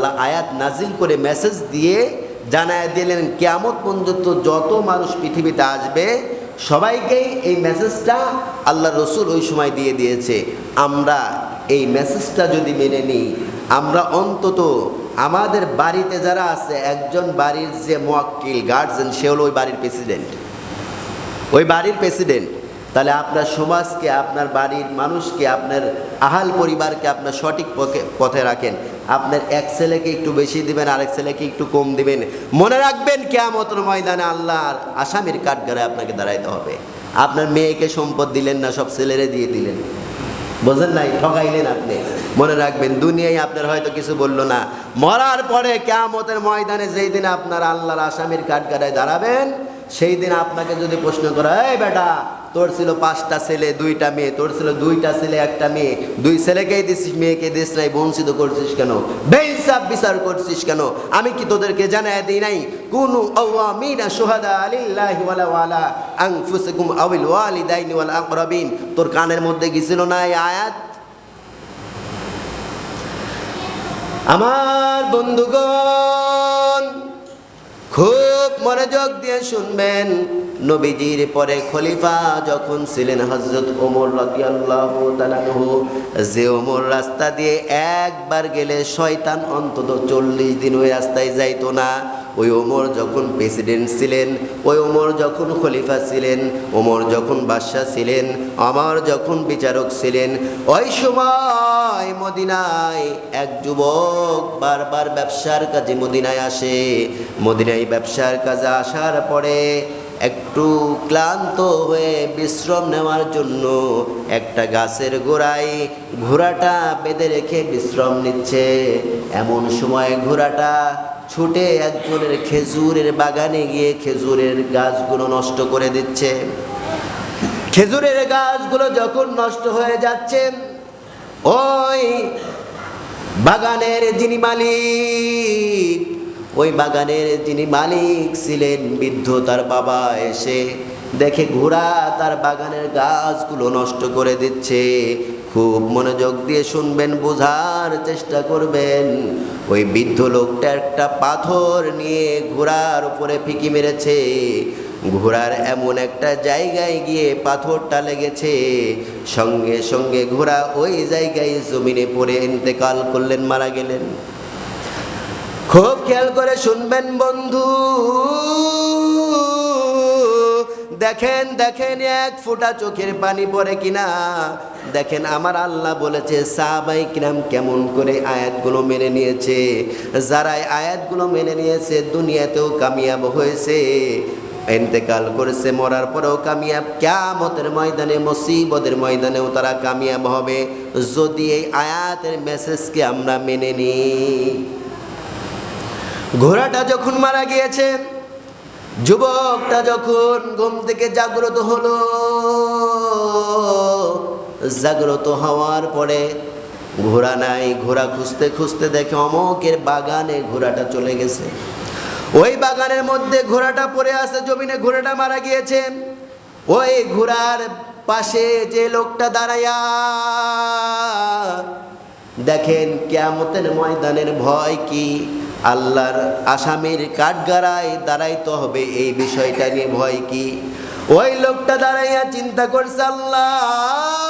আল্লাহ আয়াত নাজিল করে মেসেজ দিয়ে জানায় দিলেন, কেয়ামত পর্যন্ত যত মানুষ পৃথিবীতে আসবে, সবাইকেই এই মেসেজটা আল্লাহ রসুল ওই সময় দিয়ে দিয়েছে। আমরা এই মেসেজটা যদি মেনে নিই, আমরা অন্তত আমাদের বাড়িতে যারা আছে, একজন বাড়ির যে মোয়াক্কিল গার্জেন সে হলো ওই বাড়ির প্রেসিডেন্ট ওই বাড়ির প্রেসিডেন্ট তাহলে আপনার সমাজকে, আপনার বাড়ির মানুষকে, আপনার আহাল পরিবারকে আপনার সঠিক পথে পথে রাখেন। আপনার এক ছেলেকে একটু বেশি দিবেন, আরেক ছেলেকে একটু কম দিবেন। মনে রাখবেন কেয়ামতর ময়দানে আল্লাহর আসামির কাঠগাড়ায় আপনাকে দাঁড়াইতে হবে। আপনার মেয়েকে সম্পদ দিলেন না, সব ছেলেরে দিয়ে দিলেন। বোঝেন নাই? ঠকাইলেন আপনি। মনে রাখবেন, দুনিয়ায় আপনার হয়তো কিছু বলল না। মরার পরে কেয়ামতের ময়দানে যেই দিন আপনার আল্লাহর আসামির কাঠগাড়ায় দাঁড়াবেন, সেই দিন আপনাকে যদি প্রশ্ন করা, এই বেটা তোর ছিল পাঁচটা ছেলে, দুইটা মেয়ে, তোর ছিল দুইটা ছেলে, একটা মেয়ে। দুই ছেলেকেই দিছিস, মেয়েকে দিস নাই বঞ্চিত করছিস কেন? বেইনসাফ বিচার করছিস কেন? আমি কি তোদেরকে জানাই দিই নাই? কুনু আওয়ামিনা শুহাদা আলিল্লাহি ওয়ালা ওয়ালা আনফুসিকুম আউল ওয়ালিদাইনি ওয়াল আকরাবিন। তোর কানের মধ্যে গিয়েছিল না এই আয়াত? আমার বন্ধুগণ খুব মনোযোগ দিয়ে শুনবেন। নবীজির পরে খলিফা যখন ছিলেন হজরত ওমর রাদিয়াল্লাহু যে ওমর রাস্তা দিয়ে একবার গেলে শয়তান অন্তত চল্লিশ দিন ওই রাস্তায় যাইতো না। ওই ওমর যখন প্রেসিডেন্ট ছিলেন, ওই ওমর যখন খলিফা ছিলেন, ওমর যখন বাদশাহ ছিলেন, আমার যখন বিচারক ছিলেন, ওই সময় মদিনায়। এক যুবক বারবার ব্যবসার কাজে মদিনায় আসে। মদিনায় ব্যবসার কাজে আসার পরে একটু ক্লান্ত হয়ে বিশ্রাম নেওয়ার জন্য একটা গাছের গোড়ায় ঘোড়াটা বেঁধে রেখে বিশ্রাম নিচ্ছে। এমন সময় ঘোড়াটা ছুটে একজনের খেজুরের বাগানে গিয়ে খেজুরের গাছগুলো নষ্ট করে দিচ্ছে। খেজুরের গাছগুলো যখন নষ্ট হয়ে যাচ্ছে ওই বাগানের যিনি মালিক, ওই বাগানের যিনি মালিক ছিলেন বৃদ্ধ তার বাবা এসে দেখে ঘোড়া তার বাগানের গাছগুলো নষ্ট করে দিচ্ছে। খুব মনোযোগ দিয়ে শুনবেন, বোঝার চেষ্টা করবেন। ওই বৃদ্ধ লোকটা একটা পাথর নিয়ে ঘোড়ার উপরে ফিকি মেরেছে। ঘোড়ার এমন একটা জায়গায় গিয়ে পাথরটা লেগেছে। সঙ্গে সঙ্গে ঘোড়া ওই জায়গায় জমিনে পড়ে ইন্তেকাল করলেন, মারা গেলেন। খুব খেয়াল করে শুনবেন বন্ধু। দেখেন দেখেন, এক ফোঁটা চোখের পানি পড়ে কিনা। দেখেন, আমার আল্লাহ বলেছে, সাহাবাই কিরাম কেমন করে আয়াতগুলো মেনে নিয়েছে। যারা এই আয়াতগুলো মেনে নিয়েছে, দুনিয়াতেও কামিয়াব হয়েছে। এন্তেকাল করেছে, মরার পরেও কামিয়াব ক্যামতের ময়দানে, মুসিবতের ময়দানেও তারা কামিয়াব হবে। যদি এই আয়াতের মেসেজকে আমরা মেনে নিই। ঘোড়াটা যখন মারা গিয়েছে, যুবকটা যখন ঘুম থেকে জাগ্রত হলো, জাগ্রত হওয়ার পরে ঘোড়া নাই, ঘোড়া খুঁজতে খুঁজতে দেখে অমকের বাগানে ঘোড়াটা চলে গেছে। ওই বাগানের মধ্যে ঘোড়াটা পড়ে আছে, জমিনে ঘোড়াটা মারা গিয়েছে। ওই ঘোড়ার পাশে যে লোকটা দাঁড়াইয়া দেখেন কেয়ামতের ময়দানের ভয় কি? আল্লাহর আসামির কাঠগাড়ায় দাঁড়াইতে হবে, এই বিষয়টা নিয়ে ভয় কি? ওই লোকটা দাঁড়াইয়া চিন্তা করছে, আল্লাহ!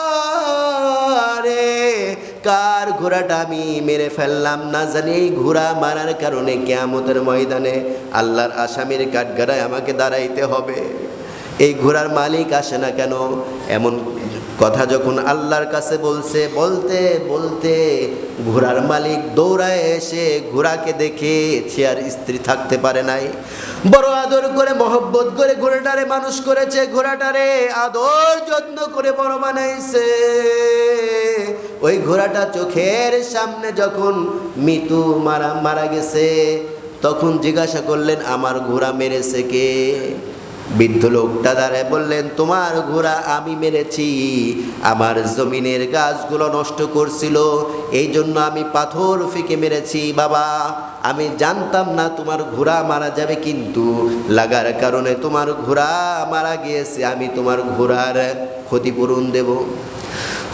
কার ঘোড়াটা আমি মেরে ফেললাম। না জানি ঘোড়া মারার কারণে কেয়ামতের ময়দানে আল্লাহর আসামির কাঠগাড়ায় আমাকে দাঁড়াইতে হবে। এই ঘোড়ার মালিক আসে না কেন? এমন কথা যখন আল্লাহর কাছে বলছে, বলতে বলতে ঘোড়ার মালিক দৌড়ায় এসে ঘোড়াকে দেখে চেয়ার স্ত্রী থাকতে পারে নাই। বড় আদর করে, মহব্বত করে ঘোড়াটারে মানুষ করেছে, ঘোড়াটারে আদর যত্ন করে বড় বানাইছে। ওই ঘোড়াটা চোখের সামনে যখন মৃত্যু মারা মারা গেছে, তখন জিজ্ঞাসা করলেন, আমার ঘোড়া মেরেছে কে? বৃদ্ধ লোকটা দাঁড়ায় বললেন, তোমার ঘোড়া আমি মেরেছি। আমার জমিনের গাছগুলো নষ্ট করছিল। এই জন্য আমি পাথর ফেঁকে মেরেছি। বাবা, আমি জানতাম না তোমার ঘোড়া মারা যাবে, কিন্তু লাগার কারণে তোমার ঘোড়া মারা গিয়েছে। আমি তোমার ঘোড়ার ক্ষতিপূরণ দেব।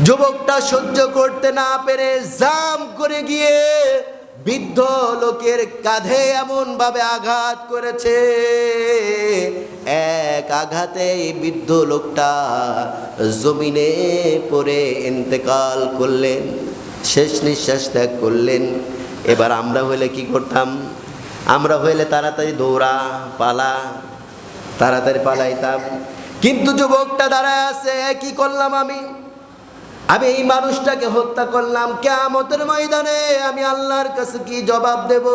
যুবকটা সহ্য করতে না পেরে জাম করে গিয়ে বৃদ্ধ লোকের কাঁধে এমন ভাবে আঘাত করেছে। এক আঘাতে বৃদ্ধ লোকটা জমিনে পড়ে ইন্তেকাল করলেন, শেষ নিঃশ্বাস ত্যাগ করলেন। এবার আমরা হইলে কি করতাম? আমরা হইলে তাড়াতাড়ি দৌড়া, পালা, তাড়াতাড়ি পালাইতাম। কিন্তু যুবকটা দাঁড়ায় আছে কি করলাম আমি? আমি এই মানুষটাকে হত্যা করলাম কেয়ামতের ময়দানে, আমি আল্লাহর কাছে কি জবাব দেব?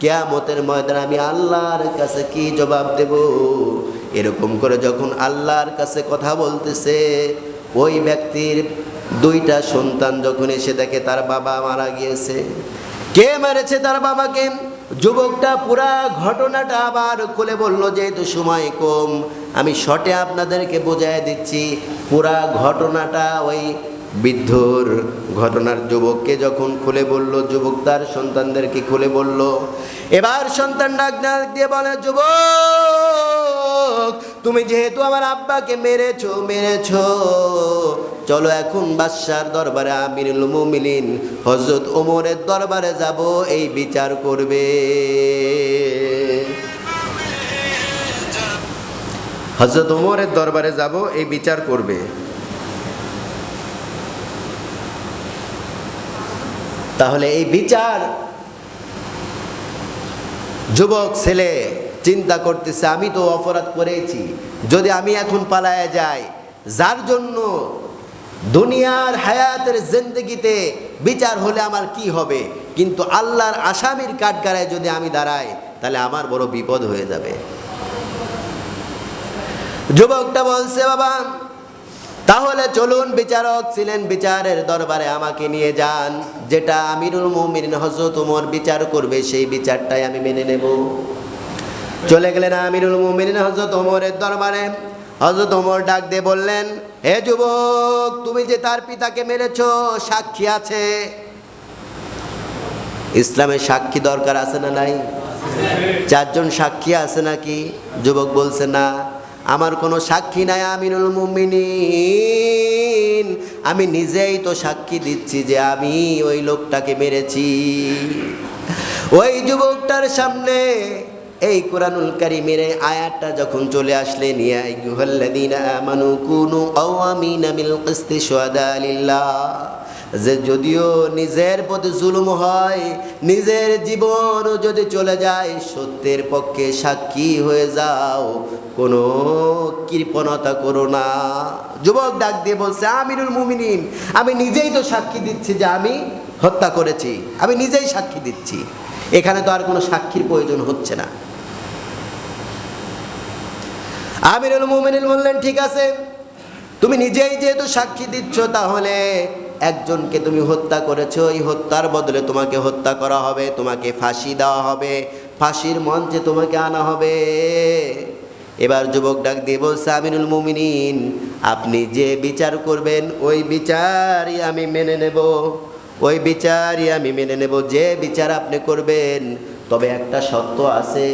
কেয়ামতের ময়দানে আমি আল্লাহর কাছে কি জবাব দেব? এরকম করে যখন আল্লাহর কাছে কথা বলতেছে, ওই ব্যক্তির দুইটা সন্তান যখন এসে দেখে তার বাবা মারা গিয়েছে। কে মেরেছে তার বাবাকে? যুবকটা পুরা ঘটনাটা আবার খুলে বলল, যেহেতু সময় কম, আমি শটে আপনাদেরকে বোঝাই দিচ্ছি, পুরা ঘটনাটা ওই বৃদ্ধর ঘটনার যুবককে যখন খুলে বলল, যুবক তার সন্তানদেরকে খুলে বলল। এবার সন্তান ডাক দিয়ে বলে, যুবক তুমি যেহেতু আমার আব্বাকে মেরেছো মেরেছো। চলো এখন বাদশার দরবারে আমিরুল মুমিনিন হজরত ওমরের দরবারে যাব, এই বিচার করবে। হজরত ওমরের দরবারে যাব, এই বিচার করবে। তাহলে এই বিচার, যুবক ছেলে চিন্তা করতেছে, আমি তো অপরাধ করেছি। যদি আমি এখন পালায় যাই, যার জন্য দুনিয়ার হায়াতের জিন্দগিতে বিচার হলে আমার কি হবে? কিন্তু আল্লাহর আসামির কাঠগাড়ায় যদি আমি দাঁড়াই, তাহলে আমার বড় বিপদ হয়ে যাবে। যুবকটা বলছে, বাবা, তাহলে চলুন বিচারক ছিলেন বিচারের দরবারে আমাকে নিয়ে যান। যেটা আমিরুল মুমিন হজরত উমর বিচার করবে, সেই বিচারটাই আমি মেনে নেব। চলে গেলেন আমিরুল মুমিন হজরত ওমরের দরবারে। হজরত ওমর ডাক দিয়ে বললেন হে যুবক, তুমি যে তার পিতাকে মেরেছো, সাক্ষী আছে? ইসলামের সাক্ষী দরকার আছে না নাই? চারজন সাক্ষী আছে নাকি? যুবক বলছে, না, আমার কোনো সাক্ষী নাই আমিনুল মুমিনিন। আমি নিজেই তো সাক্ষী দিচ্ছি যে আমি ওই লোকটাকে মেরেছি। ওই যুবকটার সামনে এই কোরআনুল কারিমের আয়াতটা যখন চলে আসলে ইয়া আইয়ুহাল্লাযীনা আমানু কুনু আওয়ামিনা যে যদিও নিজের প্রতি জুলুম হয়, নিজের জীবনও যদি চলে যায়, সত্যের পক্ষে সাক্ষী হয়ে যাও, কোনো কৃপণতা করো না। যুবক ডাক দিয়ে বলছে, আমিরুল মুমিনিন, আমি নিজেই তো সাক্ষী দিচ্ছি যে আমি হত্যা করেছি, আমি নিজেই সাক্ষী দিচ্ছি। এখানে তো আর কোনো সাক্ষীর প্রয়োজন হচ্ছে না। আমিরুল মুমিনিন বললেন, ঠিক আছে, তুমি নিজেই যেহেতু সাক্ষী দিচ্ছ, তাহলে একজনকে তুমি হত্যা করেছ, এই হত্যার বদলে তোমাকে হত্যা করা হবে, তোমাকে ফাঁসি দেওয়া হবে, ফাঁসির মঞ্চে তোমাকে আনা হবে। এবার যুবক ডাক দিয়ে বলছে আমিনুল মুমিনিন, আপনি যে বিচার করবেন, ওই বিচারই আমি মেনে নেব, ওই বিচারই আমি মেনে নেব, যে বিচার আপনি করবেন, তবে একটা সত্য আছে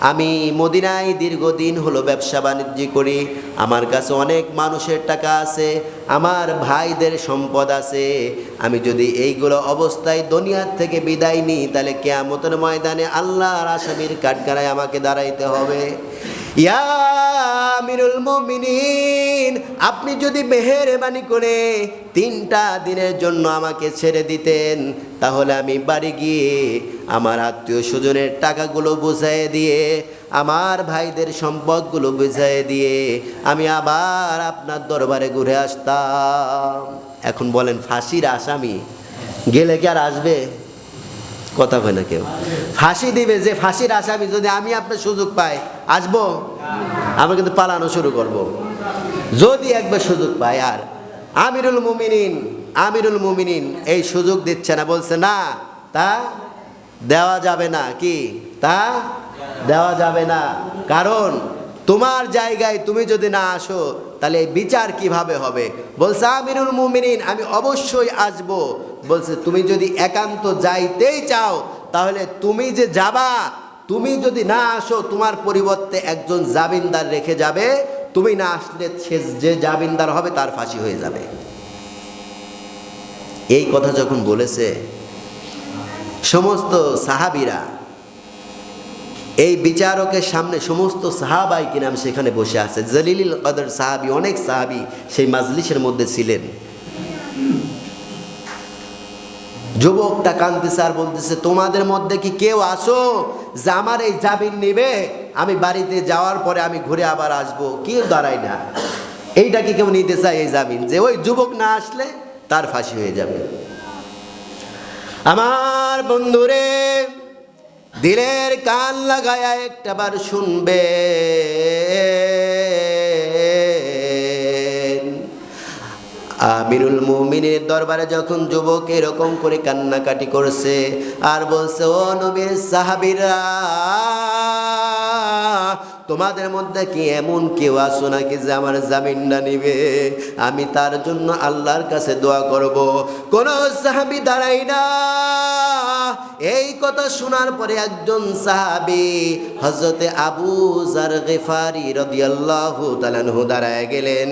আমি মদিনায় দীর্ঘদিন হলো ব্যবসা বাণিজ্য করি। আমার কাছে অনেক মানুষের টাকা আছে, আমার ভাইদের সম্পদ আছে। আমি যদি এইগুলো অবস্থায় দুনিয়ার থেকে বিদায় নিই, তাহলে কেয়ামতের ময়দানে আল্লাহর আসামির কাঠগাড়ায় আমাকে দাঁড়াইতে হবে। ইয়া আমিরুল মুমিনিন, আপনি যদি মেহেরবানি করে তিনটা দিনের জন্য আমাকে ছেড়ে দিতেন, তাহলে আমি বাড়ি গিয়ে আমার আত্মীয় স্বজনের টাকাগুলো বুঝাই দিয়ে, আমার ভাইদের সম্পদগুলো বুঝাই দিয়ে আমি আবার আপনার দরবারে ঘুরে আসতাম। এখন বলেন, ফাঁসির আসামি গেলে কি আর আসবে? কথা না কেউ। ফাঁসি দিবে, যে ফাঁসির আসামি যদি আমি আপনার সুযোগ পাই, আসব? আমরা কিন্তু পালানো শুরু করব। যদি একবার সুযোগ পাই, আর আমিরুল মুমিনিন আমিরুল মুমিনিন এই সুযোগ দিচ্ছে না, বলছে, না, তা দেওয়া যাবে না। কি? তা দেওয়া যাবে না। কারণ তোমার জায়গায় তুমি যদি না আসো তাহলে এই বিচার কীভাবে হবে? বলছে, আমিরুল মুমিনিন, আমি অবশ্যই আসব। বলছে, তুমি যদি একান্ত যাইতেই চাও, তাহলে তুমি যে যাবা, তুমি যদি না আসো, তোমার পরিবর্তে একজন জামিনদার রেখে যাবে। তুমি না আসলে সে যে জামিনদার হবে, তার ফাঁসি হয়ে যাবে। এই কথা যখন বলেছে, সমস্ত সাহাবিরা এই বিচারকের সামনে সমস্ত সাহাবাই কিনাম সেখানে বসে আছে। জলিল কদর সাহাবি, অনেক সাহাবি সেই মাজলিসের মধ্যে ছিলেন। যুবকটা কান্দতেছে আর বলতেছে, তোমাদের মধ্যে কি কেউ আসো যে আমার এই জামিন নেবে? আমি বাড়িতে যাওয়ার পরে আমি ঘুরে আবার আসব। কেউ দাঁড়ায় না। এইটা কি কেউ নিতে চায় এই জামিন? যে ওই যুবক না আসলে তার ফাঁসি হয়ে যাবে। আমার বন্ধুরে দিলের কান লাগায়া একটাবার শুনবে। আমিরুল মুমিনের দরবারে যখন যুবক এরকম করে কান্নাকাটি করছে, আর বলছে, ও নবীর সাহাবিরা, তোমাদের মধ্যে কি এমন কেউ আসো নাকি যে আমার জামিনটা নিবে? আমি তার জন্য আল্লাহর কাছে দোয়া করব। কোন সাহাবি দাঁড়াই না। এই কথা শোনার পরে একজন সাহাবি হজরতে আবু জার গেফারি রদিয়াল্লাহু তালানহু দাঁড়ায় গেলেন,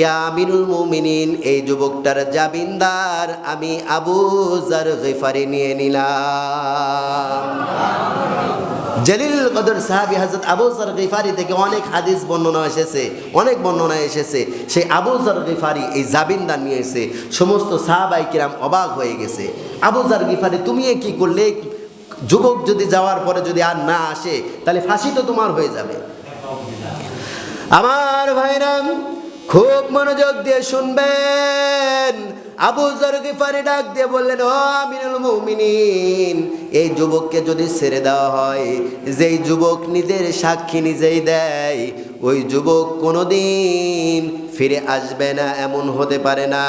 ইয়া আমিরুল মুমিনিন, এই যুবকটার জাবিনদার আমি আবু জার গেফারি নিয়ে নিলাম। জলিল কদর সাহাবি হজরত আবু জর গিফারি থেকে অনেক হাদিস বর্ণনা এসেছে, অনেক বর্ণনা এসেছে। সেই আবু জর গিফারি এই জাবিনদার নিয়ে এসে সমস্ত সাহাবাই কিরাম অবাক হয়ে গেছে। আবু জর গিফারি, তুমি কি করলে? যুবক যদি যাওয়ার পরে যদি আর না আসে, তাহলে ফাঁসি তো তোমার হয়ে যাবে। আমার ভাইরাম, খুব মনোযোগ দিয়ে শুনবেন। আবু জর গিফারি ডাক দিয়ে বললেন, ও আমিনুল মুমিনিন, এই যুবককে যদি ছেড়ে দেওয়া হয়, যেই যুবক নিজের সাক্ষী নিজেই দেয়, ওই যুবক কোনোদিন ফিরে আসবে না, এমন হতে পারে না।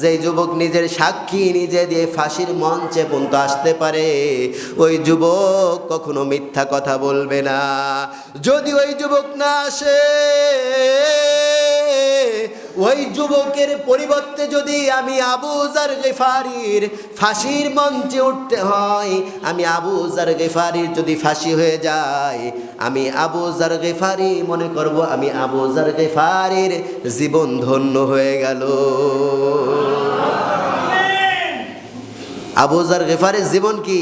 যেই যুবক নিজের সাক্ষী নিজে দিয়ে ফাঁসির মঞ্চে পর্যন্ত আসতে পারে, ওই যুবক কখনো মিথ্যা কথা বলবে না। যদি ওই যুবক না আসে ওই যুবকের পরিবর্তে যদি আমি আবু জার গেফারির ফাঁসির মঞ্চে উঠতে হয় আমি আবু জার গেফারির যদি ফাঁসি হয়ে যায় আমি আবু জার গেফারি মনে করব আমি আবু জার গেফারির জীবন ধন্য হয়ে গেল। আবু জার গেফারির জীবন কি?